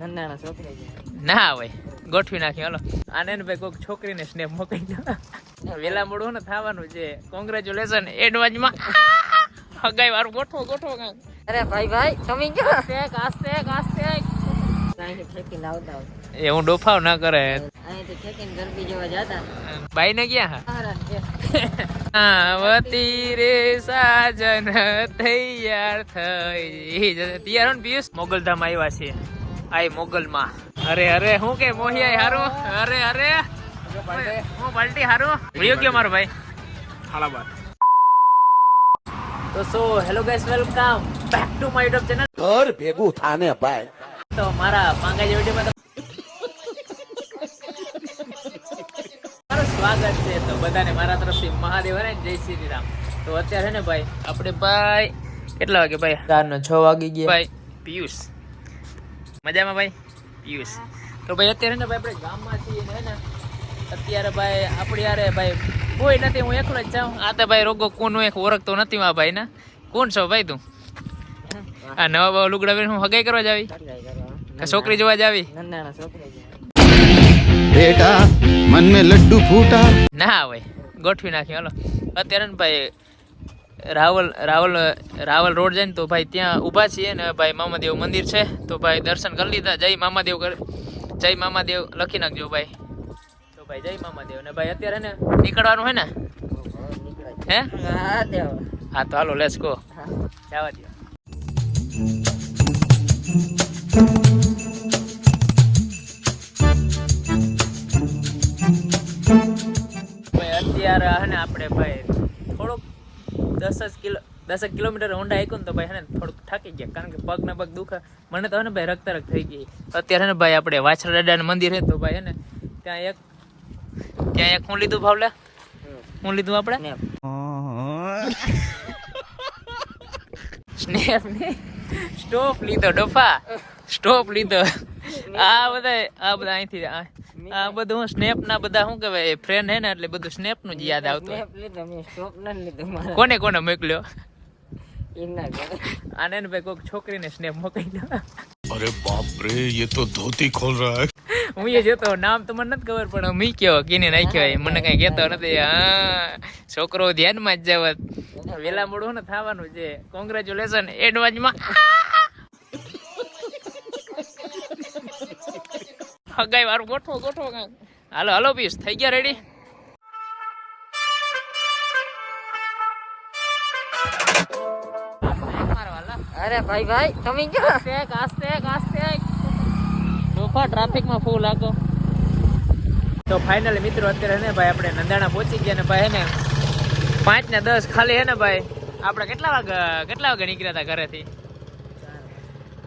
નંદાણા છોકરી ના હોય. ગોઠવી નાખી હલો. આને ભાઈ કોઈક છોકરીને સ્નેપ મોકલી દો. વેલા મોડું ને થવાનું છે. કોંગ્રેચ્યુલેશન એડવાન્સમાં હગાઈ વાળું ગોઠવો ગોઠવો. અરે ભાઈ ભાઈ તમે ક્યાં આસ્તે આસ્તે આસ્તે. એ હું ડોફાવ ના કરે. બાઈ ને ક્યાં આવતી રે સાજન તૈયાર થઈ. તૈયાર પિયુષ? મોગલધામ આવ્યા છે આય મોગલમાં. અરે અરે હું કે મોહિયા હારું? અરે અરે. હું પલટી હારું? વિડિયો કયો મારો ભાઈ. તો so hello guys welcome back to my YouTube channel ઘર ભેગું થાને ભાઈ. તો મારા પાંગા જે વિડીયોમાં સ્વાગત છે. તો બધાને મારા તરફથી મહાદેવ અને જય શ્રી રામ. તો અત્યારે છે ને ભાઈ આપણે ભાઈ કેટલા વાગે ભાઈ? રાતનો છ વાગી ગયા. ભાઈ પિયુષ. મજામાં ભાઈ? પિયુષ. તો ભાઈ અત્યારે ને ભાઈ આપણે ગામમાં છીએ ને અત્યારે ભાઈ આપણે યારે ભાઈ કોઈ નથી હું એકલો જ જાઉં. આ તો ભાઈ રોગો કોણ એક ઓળખતો નથી મા ભાઈ ના કોણ છો ભાઈ તું? આ નવા બાવા લુગડા પહેરી હું હગાઈ કરવા જાવી? છોકરી જોવા જાવી? બેટા મન મે લડ્ડુ ફૂટા. ના ભાઈ ગોઠવી નાખી હાલો. અત્યારે ને ભાઈ રાવલ રાવલ રાવલ રોડ જાય ને તો ભાઈ ત્યાં ઊભા છીએ ને ભાઈ મામાદેવ મંદિર છે. તો ભાઈ દર્શન કરી લીધા. જય મામાદેવ કર જય મામાદેવ લખી નાખજો ભાઈ. તો ભાઈ જય મામાદેવ ને ભાઈ અત્યારે ને નીકળવાનું હે ને? હે? હા, તો હાલો લેસ ગો જવા દો અત્યારે હે આપણે ભાઈ દસ જ કિલો દસક કિલોમીટર ઊંડા આપ્યું ને તો ભાઈ હે ને થોડુંક થાકી ગયા. કારણ કે પગ ને પગ દુખે. મને તો હે ને ભાઈ રક્ત રક્ત થઈ ગઈ. અત્યારે ને ભાઈ આપણે વાછરા દાદાનું મંદિર હે તો ભાઈ હે ને ત્યાં એક ત્યાં એક હું લીધું ભાવલે? હું લીધું આપણે? સ્નેપ ને? સ્ટોપ લીધો ડોફા. સ્ટોપ લીધો. આ બધા આ બધા અહીંથી આ આ બધું સ્નેપ ના બધા શું કહેવાય ફ્રેન્ડ હે ને એટલે બધું સ્નેપ નું જ યાદ આવતું હોય. સ્નેપ લીધો મેં સ્ટોપ ન લીધો મારા કોને કોને મોકલ્યો એના ઘરે આને ને ભાઈ કોઈક છોકરીને સ્નેપ મોકલી દો अरे बाप रे ये तो धोती खोल रहा है હું એ જોતો નામ તો મને નથી ખબર પણ મી કયો કીને નાખ્યો હોય મને કઈ કહેતો નથી હા છોકરો ધ્યાનમાં જ જાવત વેલા મોડું ને થવાનું છે કોંગ્રેચ્યુલેશન એડવાન્સમાં હગાઈ વારું ગોઠવો ગોઠવો હાલો હાલો પીસ થઈ ગયા રેડી અરે ભાઈ ભાઈ તમે ક્યાં? આસ્તે આસ્તે આસ્તે ટ્રાફિકમાં ફૂલ આગો તો ફાઇનલી મિત્રો અત્યારે ને ભાઈ આપણે નંદાણા પહોંચી ગયા ને ભાઈ હે ને? પાંચ ને દસ ખાલી હે ને ભાઈ. આપણે કેટલા વાગે કેટલા વાગે નીકળ્યા હતા ઘરેથી?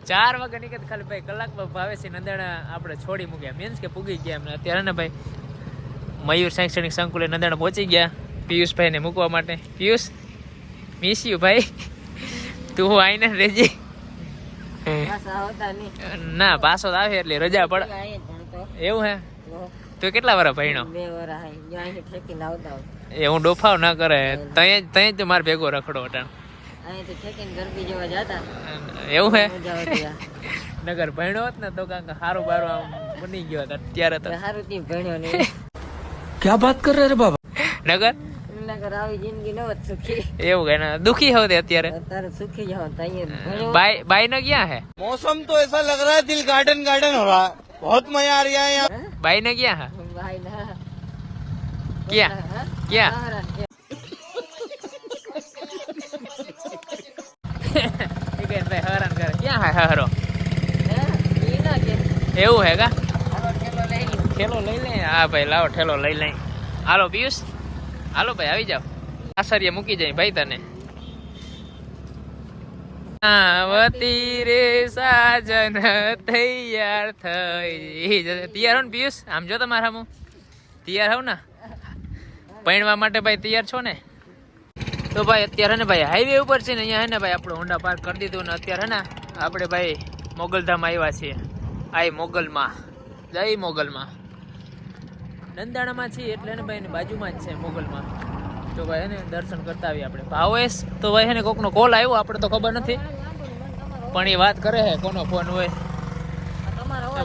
ચાર વાગે નીકળે ખાલી ભાઈ કલાકમાં ભાવેશી નંદાણા આપણે છોડી મૂક્યા. મીન્સ કે પૂગી ગયા એમને. અત્યારે ને ભાઈ મયુર શૈક્ષણિક સંકુલે નંદાણા પહોંચી ગયા પિયુષભાઈને મૂકવા માટે. પિયુષ મિસ યુ ભાઈ. તું આવીને રહેજે પાછા ના પાછો આવે એટલે રજા પડે. એવું હે? તો કેટલા વાર ભણ્યો? હોય એ હું ડોફાવ ના કરે તય તય જ મારે ભેગો રખડો અટાણ. અહીંથી ઠેકીને ગરબી જોવા જતા એવું હે મજા આવતી આ. નગર ભણ્યો હોત ને તો કાંક સારું બારું આમ બની ગયો હોત અત્યારે તો સારું થી ભણ્યો નહીં क्या बात कर रहे रे बाबा નગર નગર આવી જિંદગી ન હોત સુખી એવું કે ને દુખી હોત અત્યારે અત્યારે સુખી જાવ અહીંયા ભણ્યો બાઈ બાઈ ને ક્યાં હે मौसम तो ऐसा लग रहा है दिल गार्डन गार्डन हो रहा है बहुत मजा आ रहा है यहाँ બાઈ ને ક્યાં હે ભાઈ ના ક્યાં હા? હે હરો. એવું હે કા? ઠેલો લઈ લઈ હા ભાઈ, લાવો ઠેલો લઈ લઈ હાલો, પિયુષ. હાલો ભાઈ, આવી જાઓ. આસરીએ મૂકી જાય ભાઈ તને. આવતી રે સાજન તૈયાર થઈ. તૈયાર હો ને પિયુષ? આમ જો તમારા હું તૈયાર હોવ ને? પૈણવા માટે ભાઈ તૈયાર છો ને? તો ભાઈ, અત્યારે ને ભાઈ હાઈવે ઉપર છે ને, અહીંયા હે ને ભાઈ, આપણે હોન્ડા પાર્ક કરી દીધું ને, અત્યારે હે ને આપણે ભાઈ મોગલધામ આવ્યા છીએ. આય મોગલમાં. જય મોગલમાં. નંદાણામાં છીએ એટલે ને ભાઈ એની બાજુમાં જ છે મોગલમાં. તો ભાઈ એને દર્શન કરતા આવીએ આપણે. ભાવેશ તો ભાઈ એને કોકનો કોલ આવ્યો આપણે તો ખબર નથી. પણ એ વાત કરે છે કોનો ફોન હોય.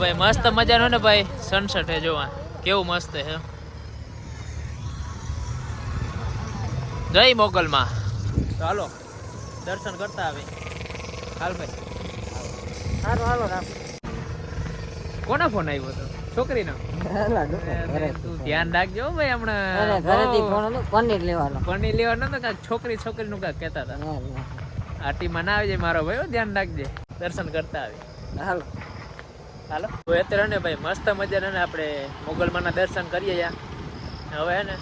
ભાઈ મસ્ત મજાનો ને ભાઈ સનસેટ હે જોવા. કેવું મસ્ત હે. જય મોગલમાં. ચાલો દર્શન કરતા આવે હાલ ભાઈ. હાલો હાલો રામ. કોનો ફોન આવ્યો હતો? છોકરીનો? તું ધ્યાન રાખજો ભાઈ હમણાં. ઘરેથી ફોન પનીર લેવાનો. પનીર લેવાનો તો કાંઈક છોકરી છોકરીનું કાંઈક કહેતા હતા. ના, ના. આવી જાય મારો ભાઈ ધ્યાન રાખજે. દર્શન કરતા આવે. હાલો. હાલો. તો અત્યારે ને ભાઈ મસ્ત મજાના ને આપણે મોગલમાના દર્શન કરીએ યા. હવે ને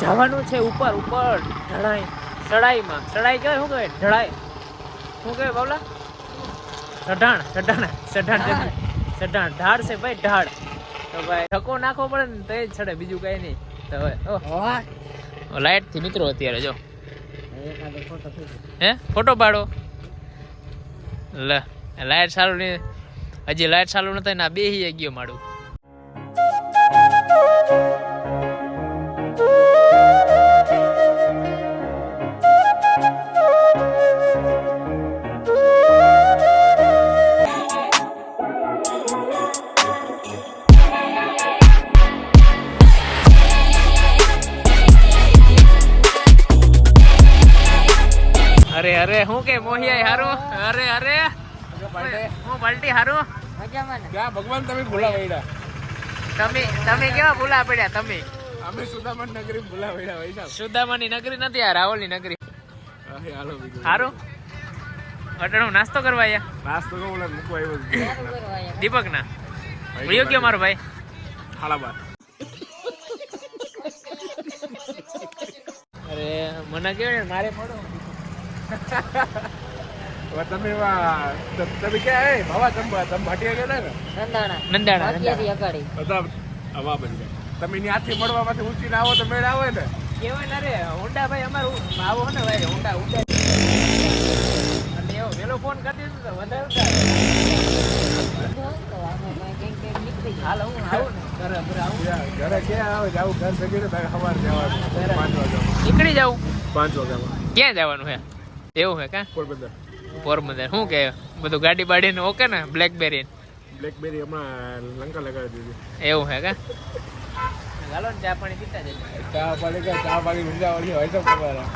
જવાનું છે ઉપર ઉપર ઢળાઈ ચડાઈમાં ચડાઈ કહેવાય શું કહેવાય? ઢળાઈ શું કહે બાબલા ચઢાણ ચઢાણ ચઢાણ જતી. ચઢાણ ઢાળ છે ભાઈ ઢાળ તો ભાઈ ઠકો નાખવો પડે ને તો એ જ ચડે બીજું કઈ નહીં. તો હવે લાઈટથી મિત્રો અત્યારે જો. હે? ફોટો પાડો. લે લાઈટ સારું નહીં. હજી લાઈટ ચાલુ નથી ના બે ગયો માડું અરે હું કે મોહિયા હારું? અરે અરે. હું પલટી હારું? ભગવાન. તમે ભૂલા પડ્યા તમે તમે કેવા ભૂલા પડ્યા તમે? અમે સુદામન નગરી ભૂલા વૈડા વૈસા સુદામાની નગરી નથી આ રાવલની નગરી. અરે હાલો બીજું. હારું? અટણું નાસ્તો કરવા આયા? નાસ્તો કરવા મૂકવા આવ્યો દીપક ના વયો ગયો મારો ભાઈ. હાલા બાર અરે મને કેવું મારે પડો. તમે તમે ક્યાં એ ભાવા તમે તમે ભાટિયા ગયા ને? સંધાણા નંદાણા અત્યારથી અગાડી. બધા હવા બની તમે એની હાથથી મળવામાંથી ઊંચી ના આવો તો મેળ આવે ને? કેવાય ના રે હોન્ડા ભાઈ અમારું આવો ને ભાઈ હોન્ડા હોન્ડા અને એવો પેલો ફોન કરી દીધો તો વધારે. હાલ હું આવું ને. ઘરે ઘરે આવું. ક્યાં- ઘરે ક્યાં આવે? જાવું ઘર ને સવાર જવાનું. પાંચ વાગ્યા નીકળી જાઉં. પાંચ વાગ્યામાં. ક્યાં જવાનું હે? એવું હે કા? પોરબંદર. પોરબંદર. શું કે? બધું ગાડી બાડી ને? ઓકે ને? બ્લેકબેરી બ્લેકબેરી હમણાં લંકા લગાડી દીધી. એવું હે કા? ચાલો ને ચા પાણી પીતા જઈએ. ચા પાણી કા ચા પાણી ઊંઝા હોય તો તમારા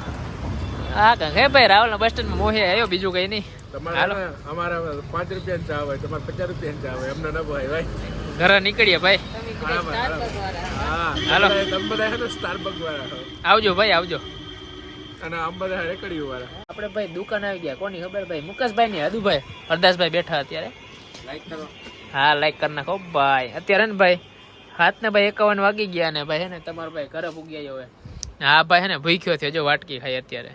હા કાંક હે ભાઈ રાવલ બસ સ્ટેન્ડ મોહે આવ્યો બીજું કઈ નહીં. તમારે હાલો. અમારા પાંચ રૂપિયા ચા હોય તમારે પચાસ રૂપિયા ચા હોય એમને ન ભાઈ ભાઈ. ઘરે નીકળીએ ભાઈ. હાલો. તમે બધા- તમે બધા સ્ટારબક વાળા આવજો ભાઈ આવજો. અને આમ બધા રેકડીઓ વાળા. આપણે ભાઈ દુકાન આવી ગયા. કોની ખબર? ભાઈ મુકેશભાઈ ની હદુભાઈ. હરદાસભાઈ બેઠા અત્યારે. લાઈક કરો. હા લાઈક કરી નાખો. ભાઈ અત્યારે ને ભાઈ હાથ ને ભાઈ એકાવન વાગી ગયા ને ભાઈ હે ને તમારો ભાઈ ઘરે ભૂગ્યા હવે. હા ભાઈ હે ને ભૂખ્યો થયો. જો વાટકી ખાઈ અત્યારે.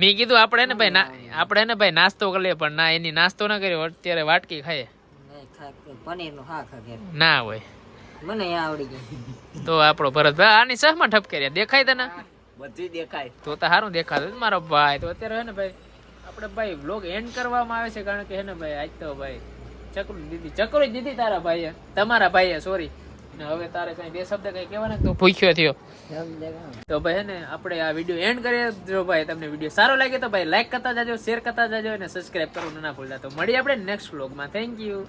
મેં કીધું આપણે ને ભાઈ ના આપણે ને ભાઈ નાસ્તો કરી પણ ના એની નાસ્તો ના કર્યો. અત્યારે વાટકી ખાઈએ. પનીરનું શાક ના હોય. મને આવડી ગયું તો આપણો ભરતભાઈ આની સહમાં ઠપકે દેખાય તને? બધું દેખાય. તો તો સારું દેખાતું મારો ભાઈ. તો અત્યારે હે ને ભાઈ આપણે ભાઈ વ્લોગ એન્ડ કરવામાં આવે છે કારણ કે હે ને ભાઈ આજ તો ભાઈ ચકરું દીધી. ચકરું દીધી તારા ભાઈએ. તમારા ભાઈએ સોરી ને હવે તારે કઈ બે શબ્દ કઈ કહેવાના તો ભૂખ્યો થયો. તો ભાઈ હે ને આપણે આ વીડિયો એન્ડ કરીએ. જો ભાઈ તમને વીડિયો સારો લાગે તો ભાઈ લાઈક કરતા જાજો શેર કરતા જાજો અને સબસ્ક્રાઇબ કરવાનું ના ભૂલતા. તો મળીએ આપણે નેક્સ્ટ બ્લોગમાં થેન્ક યુ